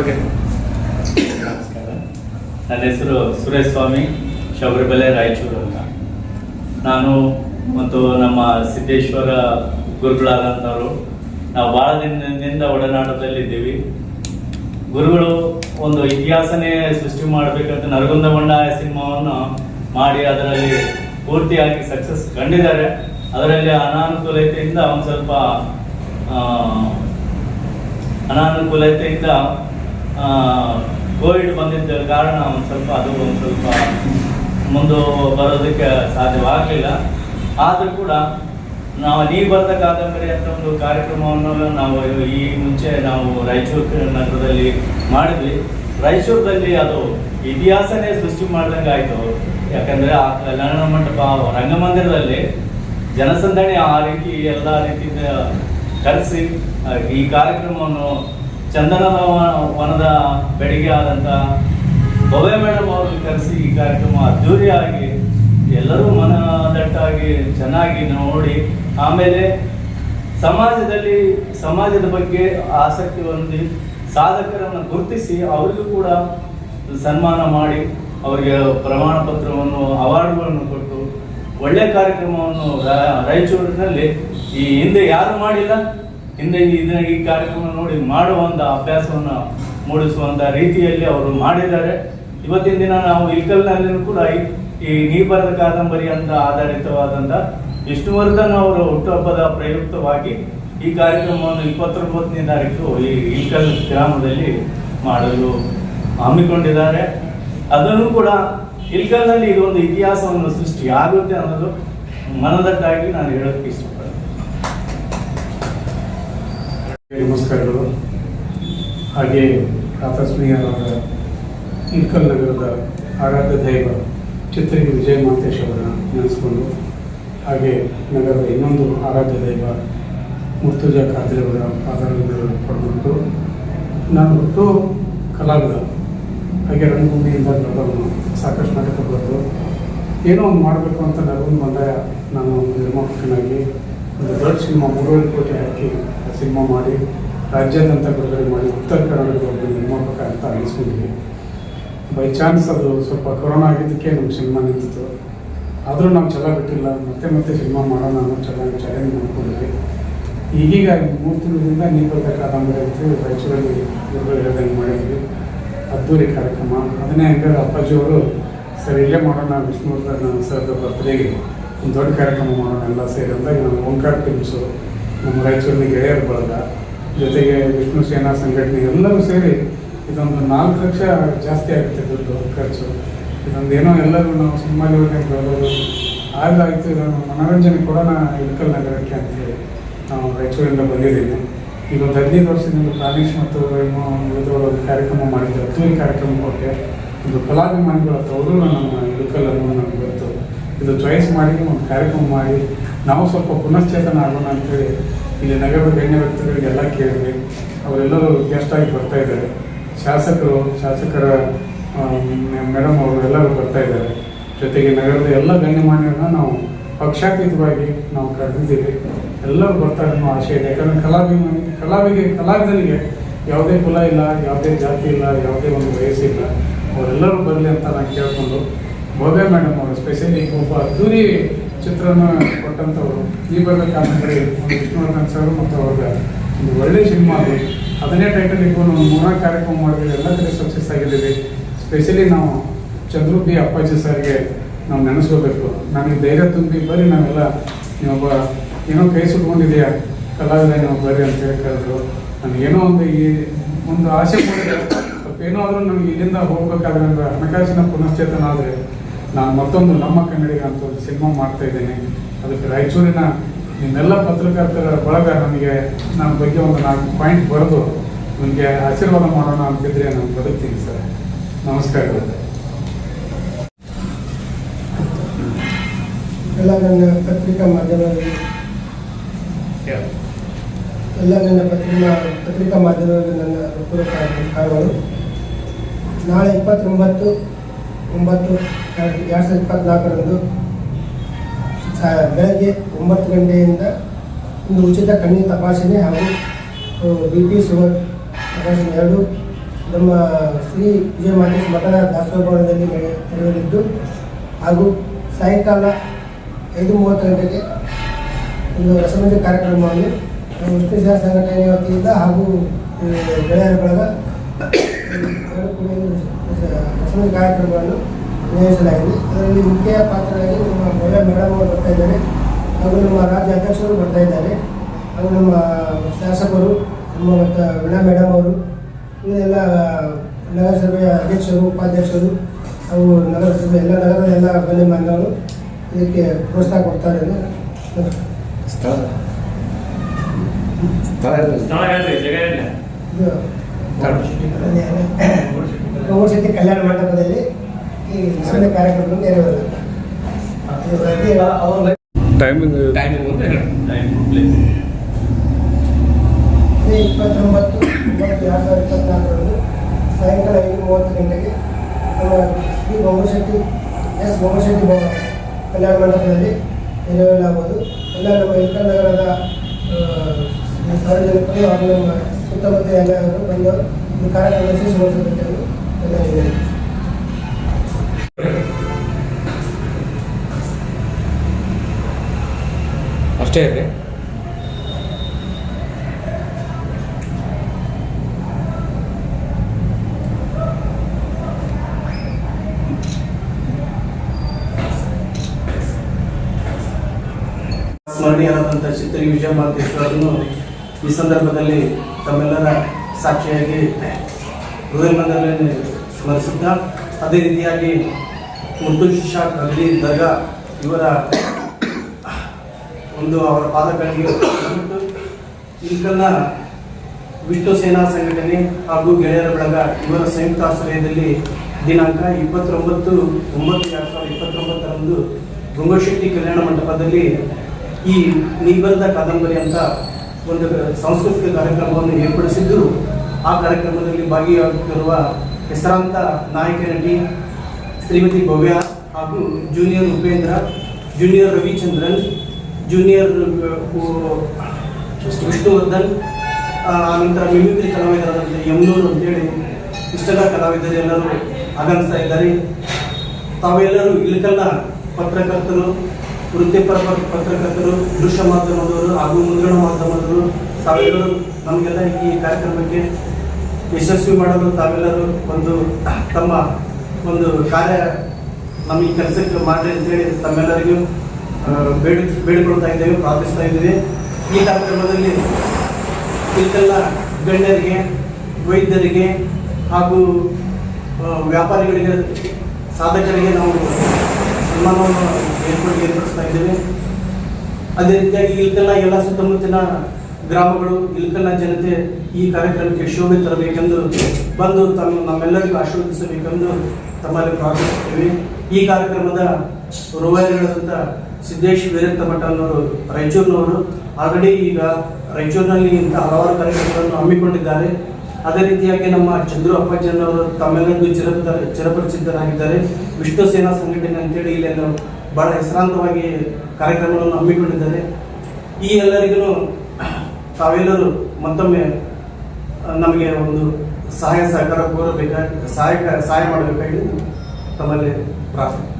Okay ನಮಸ್ಕಾರ ನನ್ನ ಹೆಸರು ಸುರೇಶ್ ಸ್ವಾಮಿ ಶಬರಿಮಲೆ, ರಾಯಚೂರು ಅಂತ. ನಾನು ಮತ್ತು ನಮ್ಮ ಸಿದ್ದೇಶ್ವರ ಗುರುಗಳಾದಂಥವರು, ನಾವು ಭಾಳ ದಿನದಿಂದ ಒಡನಾಟದಲ್ಲಿದ್ದೀವಿ. ಗುರುಗಳು ಒಂದು ಇತಿಹಾಸನೇ ಸೃಷ್ಟಿ ಮಾಡಬೇಕಂತ ನರಗುಂದ ಬಂಡಾಯ ಸಿನಿಮಾವನ್ನು ಮಾಡಿ ಅದರಲ್ಲಿ ಪೂರ್ತಿಯಾಗಿ ಸಕ್ಸಸ್ ಕಂಡಿದ್ದಾರೆ. ಅದರಲ್ಲಿ ಅನಾನುಕೂಲತೆಯಿಂದ ಒಂದು ಸ್ವಲ್ಪ ಅನಾನುಕೂಲತೆಯಿಂದ ಕೋವಿಡ್ ಬಂದಿದ್ದ ಕಾರಣ ಒಂದು ಸ್ವಲ್ಪ ಅದು ಒಂದು ಸ್ವಲ್ಪ ಮುಂದೆ ಬರೋದಕ್ಕೆ ಸಾಧ್ಯವಾಗಲಿಲ್ಲ. ಆದರೂ ಕೂಡ ನಾವು ನೀವು ಬರೆದ ಕಾದಂಬರಿ ಅಂತ ಒಂದು ಕಾರ್ಯಕ್ರಮವನ್ನು ನಾವು ಈ ಮುಂಚೆ ನಾವು ರಾಯಚೂರು ನಗರದಲ್ಲಿ ಮಾಡಿದ್ವಿ. ರಾಯಚೂರದಲ್ಲಿ ಅದು ಇತಿಹಾಸನೇ ಸೃಷ್ಟಿ ಮಾಡಿದಂಗೆ ಆಯಿತು. ಯಾಕಂದರೆ ಆ ಕಲ್ಯಾಣ ಮಂಟಪ, ರಂಗಮಂದಿರದಲ್ಲಿ ಜನಸಂದಣಿ ಆ ರೀತಿ ಎಲ್ಲ ರೀತಿಯಿಂದ ಕರೆಸಿ ಈ ಕಾರ್ಯಕ್ರಮವನ್ನು ಚಂದನದ ವನದ ಬೆಳಿಗ್ಗೆ ಆದಂತ ಭವ್ಯ ಮೇಡಮ್ ಅವ್ರನ್ನ ಕರೆಸಿ ಈ ಕಾರ್ಯಕ್ರಮ ಅದ್ದೂರಿಯಾಗಿ ಎಲ್ಲರೂ ಮನದಟ್ಟಾಗಿ ಚೆನ್ನಾಗಿ ನೋಡಿ, ಆಮೇಲೆ ಸಮಾಜದಲ್ಲಿ, ಸಮಾಜದ ಬಗ್ಗೆ ಆಸಕ್ತಿ ಹೊಂದಿ ಸಾಧಕರನ್ನು ಗುರುತಿಸಿ ಅವರಿಗೂ ಕೂಡ ಸನ್ಮಾನ ಮಾಡಿ ಅವರಿಗೆ ಪ್ರಮಾಣ ಪತ್ರವನ್ನು, ಅವಾರ್ಡ್ಗಳನ್ನು ಕೊಟ್ಟು ಒಳ್ಳೆಯ ಕಾರ್ಯಕ್ರಮವನ್ನು ರಾಯಚೂರಿನಲ್ಲಿ ಈ ಹಿಂದೆ ಯಾರು ಮಾಡಿಲ್ಲ. ಹಿಂದೆ ಈ ಕಾರ್ಯಕ್ರಮ ನೋಡಿ ಮಾಡುವಂಥ ಅಭ್ಯಾಸವನ್ನು ಮೂಡಿಸುವಂಥ ರೀತಿಯಲ್ಲಿ ಅವರು ಮಾಡಿದ್ದಾರೆ. ಇವತ್ತಿನ ದಿನ ನಾವು ಇಲ್ಕಲ್ನಲ್ಲಿ ಕೂಡ ಈ- ಈ ನೀ ಬರೆದ ಕಾದಂಬರಿ ಅಂತ ಆಧಾರಿತವಾದಂಥ ವಿಷ್ಣುವರ್ಧನ್ ಅವರ ಹುಟ್ಟುಹಬ್ಬದ ಪ್ರಯುಕ್ತವಾಗಿ ಈ ಕಾರ್ಯಕ್ರಮವನ್ನು ಇಪ್ಪತ್ತೊಂಬತ್ತನೇ ತಾರೀಕು ಈ ಇಲ್ಕಲ್ ಗ್ರಾಮದಲ್ಲಿ ಮಾಡಲು ಹಮ್ಮಿಕೊಂಡಿದ್ದಾರೆ. ಅದನ್ನು ಕೂಡ ಇಲ್ಕಲ್ನಲ್ಲಿ ಇದೊಂದು ಇತಿಹಾಸವನ್ನು ಸೃಷ್ಟಿ ಆಗುತ್ತೆ ಅನ್ನೋದು ಮನದಟ್ಟಾಗಿ ನಾನು ಹೇಳೋಕೆ ಇಷ್ಟಪಡ್ತೀನಿ ನಮಸ್ಕಾರಗಳು. ಹಾಗೆ ಆಕಸ್ಮೀಯವಾದ ಇಲ್ಕಲ್ ನಗರದ ಆರಾಧ್ಯ ದೈವ ಚಿತ್ರಿಗೆ ವಿಜಯ ಮಾತೇಶ್ ಅವರನ್ನು ನೆನೆಸ್ಕೊಂಡು, ಹಾಗೆ ನಗರದ ಇನ್ನೊಂದು ಆರಾಧ್ಯ ದೈವ ಮುರ್ತುಜಾ ಖಾದ್ರಿ ಅವರ ಪಾದಗಳನ್ನು ಪಡ್ಕೊಂಡು ನಾನು ಒಟ್ಟು ಕಲಾವಿದ. ಹಾಗೆ ರಂಗಭೂಮಿಯಿಂದ ದೊಡ್ಡವನು ಸಾಕಷ್ಟು ನಾಟಕ ಬರೆದು, ಏನೋ ಒಂದು ಮಾಡಬೇಕು ಅಂತ ನಗರ ಬಂದಾಗ ನಾನು ನಿರ್ಮಾಪಕನಾಗಿ ಒಂದು ದೊಡ್ಡ ಸಿನಿಮಾ ಮೂರುವರೆ ಕೋಟಿ ಹಾಕಿ ಸಿನಿಮಾ ಮಾಡಿ, ರಾಜ್ಯಾದ್ಯಂತ ಬಿಡುಗಡೆ ಮಾಡಿ, ಉತ್ತರ ಕರ್ನಾಟಕದ ಒಬ್ಬ ನಿರ್ಮಾಪಕ ಅಂತ ಅನಿಸ್ಕೊಂಡಿದ್ವಿ ಬೈ ಚಾನ್ಸ್ ಅದು ಸ್ವಲ್ಪ ಕೊರೋನಾ ಆಗಿದ್ದಕ್ಕೆ ನಮ್ಮ ಸಿನಿಮಾ ನಿಂತಿತ್ತು ಆದರೂ ನಾವು ಛಲ ಬಿಟ್ಟಿಲ್ಲ, ಮತ್ತೆ ಮತ್ತೆ ಸಿನಿಮಾ ಮಾಡೋಣ ಅನ್ನೋ ಚೆನ್ನಾಗಿ ಚಾಲೆಂಜ್ ಮಾಡ್ಕೊಂಡಿದ್ವಿ. ಈಗೀಗ ಮೂರು ತಿಂಗಳಿಂದ ನೀವು ಬರೆದ ಕಾದಂಬರಿ ಅಂತೇಳಿ ರಾಯಚೂರಲ್ಲಿ ಹೇಳ್ದಂಗೆ ಮಾಡಿದ್ವಿ. ಅದ್ದೂರಿ ಕಾರ್ಯಕ್ರಮ. ಅದನ್ನೇ ಹಂಗಾರೆ ಅಪ್ಪಾಜಿಯವರು ಸರ್, ಇಲ್ಲೇ ಮಾಡೋಣ, ವಿಷ್ಣುವರ್ಧನ್ ಸರ್ದ ಬರ್ತ್ಡೇಗೆ, ಒಂದು ದೊಡ್ಡ ಕಾರ್ಯಕ್ರಮ ಮಾಡೋಣ, ಎಲ್ಲ ಸೇರಿ ಅಂದಾಗ ನಾವು ಓಂಕಾರ ಫಿಲ್ಮ್ಸು ನಮ್ಮ ರಾಯಚೂರಿನ ಗೆಳೆಯರ ಬಳಗ, ಜೊತೆಗೆ ವಿಷ್ಣು ಸೇನಾ ಸಂಘಟನೆ ಎಲ್ಲರೂ ಸೇರಿ ಇದೊಂದು ನಾಲ್ಕು ಲಕ್ಷ ಜಾಸ್ತಿ ಆಗುತ್ತೆ ದುಡ್ಡು ಖರ್ಚು. ಇದೊಂದು ಏನೋ ಎಲ್ಲರೂ ನಾವು ಸಿನಿಮಾ ಬರೋದು ಆಗಾಯಿತು ಇದನ್ನು ಮನೋರಂಜನೆ ಕೊಡೋಣ ಇಳಕಲ್ ನಗರಕ್ಕೆ ಅಂತೇಳಿ ನಾವು ರಾಯಚೂರಿಂದ ಬಂದಿದ್ದೀನಿ ಈಗ ಒಂದು ಹದಿನೈದು ವರ್ಷದಿಂದ ಪ್ರಾಣೇಶ್ ಮತ್ತು ಏನೋ ಒಂದು ಕಾರ್ಯಕ್ರಮ ಮಾಡಿದ್ದೆ ಅದ್ದೂರಿ ಕಾರ್ಯಕ್ರಮ ಕೊಟ್ಟೆ. ಒಂದು ಕಲಾಭಿಮಾನಿಗಳ ತವರು ನಮ್ಮ ಇಳಕಲ್ ಅನ್ನೋದು ನಮ್ಗೆ ಗೊತ್ತು. ಇದು ಚಾಯ್ಸ್ ಮಾಡಿ, ಒಂದು ಕಾರ್ಯಕ್ರಮ ಮಾಡಿ ನಾವು ಸ್ವಲ್ಪ ಪುನಶ್ಚೇತನ ಆಗೋಣ ಅಂತೇಳಿ ಇಲ್ಲಿ ನಗರದ ಗಣ್ಯ ವ್ಯಕ್ತಿಗಳಿಗೆಲ್ಲ ಕೇಳಿದ್ವಿ. ಅವರೆಲ್ಲರೂ ಗೆಸ್ಟ್ ಆಗಿ ಬರ್ತಾ ಇದ್ದಾರೆ. ಶಾಸಕರು, ಶಾಸಕರ ಮೇಡಮ್ ಅವರು ಎಲ್ಲರೂ ಬರ್ತಾ ಇದ್ದಾರೆ. ಜೊತೆಗೆ ನಗರದ ಎಲ್ಲ ಗಣ್ಯಮಾನ್ಯರನ್ನ ನಾವು ಪಕ್ಷಾತೀತವಾಗಿ ನಾವು ಕರೆದಿದ್ದೀವಿ. ಎಲ್ಲರೂ ಬರ್ತಾರೆ ಅನ್ನೋ ಆಶಯ ಇದೆ. ಯಾಕಂದರೆ ಕಲಾಭಿಮಾನಿ ಕಲಾವಿಗೆ ಕಲಾವಿದರಿಗೆ ಯಾವುದೇ ಕುಲ ಇಲ್ಲ, ಯಾವುದೇ ಜಾತಿ ಇಲ್ಲ, ಯಾವುದೇ ಒಂದು ವಯಸ್ಸಿಲ್ಲ ಅವರೆಲ್ಲರೂ ಬರಲಿ ಅಂತ ನಾನು ಕೇಳಿಕೊಂಡು ಭವ್ಯ ಮೇಡಮ್ ಅವರು, ಸ್ಪೆಷಲಿ ಒಬ್ಬ ಅದ್ದೂರಿ ಚಿತ್ರನ ಕೊಟ್ಟಂಥವ್ರು ಈ ಬರದ ಕಾದಂಬರಿ ಒಂದು ವಿಷ್ಣುವರ್ಧನ್ ಸರ್ ಮತ್ತು ಅವ್ರಿಗೆ ಒಂದು ಒಳ್ಳೆ ಸಿನಿಮಾ ಅದು. ಅದನ್ನೇ ಟೈಟಲ್ ಇಟ್ಕೊಂಡು ಒಂದು ಕಾರ್ಯಕ್ರಮ ಮಾಡಿದ್ವಿ, ಎಲ್ಲ ಕಡೆ ಸಕ್ಸಸ್ ಆಗಿದ್ದೀವಿ. ಸ್ಪೆಷಲಿ ನಾವು ಚಂದ್ರು ಅಪ್ಪಾಜಿ ಸರ್ಗೆ ನಾವು ನೆನೆಸ್ಕೋಬೇಕು. ನನಗೆ ಧೈರ್ಯ ತುಂಬಿ ಬರ್ರಿ, ನಾವೆಲ್ಲ ನೀವೊಬ್ಬ ಏನೋ ಕೈ ಸುಟ್ಕೊಂಡಿದೆಯಾ ಕಲಾವಿದ ನೀವು ಬರ್ರಿ ಅಂತ ಹೇಳಿ ಕರೆದ್ರು. ನನಗೇನೋ ಒಂದು ಈ ಒಂದು ಆಸೆ ಕೊಡಿದೆ ಏನೋ ಆದರೂ ನಮಗೆ ಇಲ್ಲಿಂದ ಹೋಗ್ಬೇಕಾದ್ರೆ ಹಣಕಾಸಿನ ಪುನಶ್ಚೇತನ ಆದರೆ ನಾನು ಮತ್ತೊಂದು ನಮ್ಮ ಕನ್ನಡಿಗ ಅಂತ ಒಂದು ಸಿನಿಮಾ ಮಾಡ್ತಾ ಇದ್ದೇನೆ. ಅದಕ್ಕೆ ರಾಯಚೂರಿನ ನಿಮ್ಮೆಲ್ಲ ಪತ್ರಕರ್ತರ ಬಳಗ ನನಗೆ ನನ್ನ ಬಗ್ಗೆ ಒಂದು ನಾಲ್ಕು ಪಾಯಿಂಟ್ ಬರೆದು ನನಗೆ ಆಶೀರ್ವಾದ ಮಾಡೋಣ ಅಂತಿದ್ರೆ ನಾನು ಬದುಕ್ತೀನಿ ಸರ್. ನಮಸ್ಕಾರಗಳು ಎಲ್ಲ ನನ್ನ ಪತ್ರಿಕಾ ಮಾಧ್ಯಮದಲ್ಲಿ ಎಲ್ಲ ನನ್ನ ಪತ್ರಿಕಾ ಪತ್ರಿಕಾ ಮಾಧ್ಯಮದಲ್ಲಿ ನನ್ನ ಪೂರಕ ಕಾರ್ಯಗಳು. ನಾಳೆ ಇಪ್ಪತ್ತೊಂಬತ್ತು ಒಂಬತ್ತು, ಎರಡು ಸಾವಿರದ ಇಪ್ಪತ್ನಾಲ್ಕರಂದು ಬೆಳಗ್ಗೆ ಒಂಬತ್ತು ಗಂಟೆಯಿಂದ ಒಂದು ಉಚಿತ ಕಣ್ಣಿನ ತಪಾಸಣೆ ಹಾಗೂ ಬಿ ಪಿ ಶುಗರ್ ತಪಾಸಣೆ ಎರಡು ನಮ್ಮ ಶ್ರೀ ವಿಜಯ ಮಾತೇಶ್ ಮಠದ ದಾಸೋಹ ಭವನದಲ್ಲಿ ನೆರೆ- ನೆರವೇರಿದ್ದು ಹಾಗೂ ಸಾಯಂಕಾಲ ಐದು ಮೂವತ್ತು ಗಂಟೆಗೆ ಒಂದು ರಸಮಂಜ ಕಾರ್ಯಕ್ರಮವನ್ನು ವಿಷ್ಣು ಸಂಘಟನೆಯ ವತಿಯಿಂದ ಹಾಗೂ ಗೆಳೆಯರ ಬಳಗ ರಸಮಂಜರಿ ಕಾರ್ಯಕ್ರಮವನ್ನು ನಿಯೋಜಿಸಲಾಗಿದೆ. ಅದರಲ್ಲಿ ಮುಖ್ಯ ಪಾತ್ರರಾಗಿ ನಮ್ಮ ಭವ್ಯ ಮೇಡಮ್ ಅವರು ಬರ್ತಾ ಇದ್ದಾರೆ. ಹಾಗೂ ನಮ್ಮ ರಾಜ್ಯ ಅಧ್ಯಕ್ಷರು ಬರ್ತಾ ಇದ್ದಾರೆ. ಹಾಗೂ ನಮ್ಮ ಶಾಸಕರು ನಮ್ಮ ಮತ್ತು ವೀಣಾ ಮೇಡಮ್ ಅವರು ಇವರೆಲ್ಲ ನಗರಸಭೆಯ ಅಧ್ಯಕ್ಷರು ಉಪಾಧ್ಯಕ್ಷರು ಹಾಗೂ ನಗರಸಭೆ ಎಲ್ಲ ನಗರದ ಎಲ್ಲ ಗಣ್ಯಮಾನ್ಯರು ಇದಕ್ಕೆ ಪ್ರೋತ್ಸಾಹ ಕೊಡ್ತಾರೆ. ಸ್ಥಳ? ಸ್ಥಳ ಜಾಗ ಹೇಳಿ ಗೌರಶಕ್ತಿ ಕಲ್ಯಾಣ ಮಂಟಪದಲ್ಲಿ ಈ ಸಣ್ಣ ಕಾರ್ಯಕ್ರಮ ನೆರವೇರಲಾಗಿದೆ ಇದರಲ್ಲಿ ಟೈಮಿಂಗ್ ಇಪ್ಪತ್ತೊಂಬತ್ತು ಒಂಬತ್ತು ಎರಡು ಸಾವಿರದ ಇಪ್ಪತ್ನಾಲ್ಕರಂದು ಸಾಯಂಕಾಲ ಐದು ಮೂವತ್ತು ಗಂಟೆಗೆ ನಮ್ಮ ಶ್ರೀ ಬೊಮ್ಮಶೆಟ್ಟಿ ಎಸ್ ಬೊಮ್ಮಶೆಟ್ಟಿ ಭವನ ಕಲ್ಯಾಣ ಮಂಟಪದಲ್ಲಿ ನೆರವೇರಲಾಗುವುದು. ಎಲ್ಲ ನಮ್ಮ ಇಲ್ಕಲ್ ನಗರದ ಸಾರ್ವಜನಿಕರು ಹಾಗೂ ನಮ್ಮ ಸುತ್ತಮುತ್ತ ಎಲ್ಲರೂ ಬಂದು ಕಾರ್ಯಕ್ರಮ ಯಶಸ್ವಿಗೊಳಿಸಬೇಕೆಂದು ಹೇಳಿದೆ ಅಷ್ಟೇ ಇದೆ. ಸ್ಮರಣೀಯರಾದಂಥ ಚಿತ್ರಗಿ ವಿಜಯ ಮಹಾಂತೇಶ್ವರನ್ನು ಈ ಸಂದರ್ಭದಲ್ಲಿ ತಮ್ಮೆಲ್ಲರ ಸಾಕ್ಷಿಯಾಗಿ ಹೃದಯ ಮಂದಿರದಲ್ಲಿ ಸ್ಮರಿಸುತ್ತಾ, ಅದೇ ರೀತಿಯಾಗಿ ಮುರ್ತು ಶಿಶಾ ಕಗಡಿ ದರ್ಗಾ ಇವರ ಒಂದು ಅವರ ಪಾದಗಳಿಗೆ ಇಲ್ಕಲ್ನ ವಿಷ್ಣು ಸೇನಾ ಸಂಘಟನೆ ಹಾಗೂ ಗೆಳೆಯರ ಬಳಗ ಇವರ ಸಂಯುಕ್ತ ಆಶ್ರಯದಲ್ಲಿ ದಿನಾಂಕ ಇಪ್ಪತ್ತೊಂಬತ್ತು ಒಂಬತ್ತು ಎರಡು ಸಾವಿರದ ಇಪ್ಪತ್ತೊಂಬತ್ತರಂದು ಗಂಗೋಶೆಟ್ಟಿ ಕಲ್ಯಾಣ ಮಂಟಪದಲ್ಲಿ ಈ ನಿಬಂಧ ಕಾದಂಬರಿ ಅಂತ ಒಂದು ಸಾಂಸ್ಕೃತಿಕ ಕಾರ್ಯಕ್ರಮವನ್ನು ಏರ್ಪಡಿಸಿದ್ದು ಆ ಕಾರ್ಯಕ್ರಮದಲ್ಲಿ ಭಾಗಿಯಾಗುತ್ತಿರುವ ಹೆಸರಾಂತ ನಾಯಕ ನಟಿ ಶ್ರೀಮತಿ ಭವ್ಯ ಹಾಗೂ junior Upendra junior Ravichandran junior Vishnuvardhan ಆನಂತರ ನಂತರ ಮಿಮಿಕ್ರಿ ಕಲಾವಿದರಾದಂಥ ಯಮನೂರು ಅಂತೇಳಿ ಇಷ್ಟೆಲ್ಲ ಕಲಾವಿದರು ಎಲ್ಲರೂ ಆಗಮಿಸ್ತಾ ಇದ್ದಾರೆ. ತಾವೆಲ್ಲರೂ ಇಲ್ಲಿಕಲ್ಲ ಪತ್ರಕರ್ತರು, ವೃತ್ತಿಪರ ಪತ್ರಕರ್ತರು, ದೃಶ್ಯ ಮಾಧ್ಯಮದವರು ಹಾಗೂ ಮುದ್ರಣ ಮಾಧ್ಯಮದವರು, ತಾವೆಲ್ಲರೂ ನಮಗೆಲ್ಲ ಈ ಕಾರ್ಯಕ್ರಮಕ್ಕೆ ಯಶಸ್ವಿ ಮಾಡಲು ತಾವೆಲ್ಲರೂ ಒಂದು ತಮ್ಮ ಒಂದು ಕಾರ್ಯ ನಮಗೆ ಕೆಲಸಕ್ಕೆ ಮಾಡಿ ಅಂತೇಳಿ ತಮ್ಮೆಲ್ಲರಿಗೂ ಬೇಡಿ, ಬೇಡಿಕೊಳ್ತಾ ಇದ್ದೇವೆ, ಪ್ರಾರ್ಥಿಸ್ತಾ ಇದ್ದೀವಿ. ಈ ಕಾರ್ಯಕ್ರಮದಲ್ಲಿ ಇಲ್ಲೆಲ್ಲ ಗಣ್ಯರಿಗೆ, ವೈದ್ಯರಿಗೆ ಹಾಗೂ ವ್ಯಾಪಾರಿಗಳಿಗೆ, ಸಾಧಕರಿಗೆ ನಾವು ಸನ್ಮಾನವನ್ನು ಏರ್ಪಡಿ ಏರ್ಪಡಿಸ್ತಾ ಇದ್ದೇವೆ. ಅದೇ ರೀತಿಯಾಗಿ ಇಲ್ಲೆಲ್ಲ ಎಲ್ಲ ಸುತ್ತಮುತ್ತಲಿನ ಗ್ರಾಮಗಳು ಇಲ್ಕಲ್ನ ಜನತೆ, ಈ ಕಾರ್ಯಕ್ರಮಕ್ಕೆ ಶೋಭೆ ತರಬೇಕೆಂದು ಬಂದು ತಮ್ಮ ನಮ್ಮೆಲ್ಲರಿಗೂ ಆಶೀರ್ವದಿಸಬೇಕೆಂದು ತಮ್ಮಲ್ಲಿ ಪ್ರಾರ್ಥಿಸುತ್ತೇವೆ. ಈ ಕಾರ್ಯಕ್ರಮದ ರೂವಾರಿಗಳಾದಂಥ ಸಿದ್ದೇಶ್ ವೀರಕ್ತ ಅನ್ನೋರು ರಾಯಚೂರಿನವರು. ಆಲ್ರೆಡಿ ಈಗ ರಾಯಚೂರಿನಲ್ಲಿ ಇಂಥ ಹಲವಾರು ಕಾರ್ಯಕ್ರಮಗಳನ್ನು ಹಮ್ಮಿಕೊಂಡಿದ್ದಾರೆ. ಅದೇ ರೀತಿಯಾಗಿ ನಮ್ಮ ಚಂದ್ರು ಅಪ್ಪಾಜಿಯನ್ನವರು ತಮ್ಮೆಲ್ಲರಿಗೂ ಚಿರಪ ಚಿರಪರಿಚಿತರಾಗಿದ್ದಾರೆ. ವಿಷ್ಣು ಸೇನಾ ಸಂಘಟನೆ ಅಂತೇಳಿ ಇಲ್ಲೆಲ್ಲ ಬಹಳ ಹೆಸರಾಂತವಾಗಿ ಕಾರ್ಯಕ್ರಮಗಳನ್ನು ಹಮ್ಮಿಕೊಂಡಿದ್ದಾರೆ. ಈ ಎಲ್ಲರಿಗೂ ತಾವೆಲ್ಲರೂ ಮತ್ತೊಮ್ಮೆ ನಮಗೆ ಒಂದು ಸಹಾಯ ಸಹಕಾರ ಕೋರಬೇಕಾಗಿ ಸಹಾಯಕ ಸಹಾಯ ಮಾಡಬೇಕಾಗಿ ತಮ್ಮಲ್ಲಿ ಪ್ರಾರ್ಥನೆ.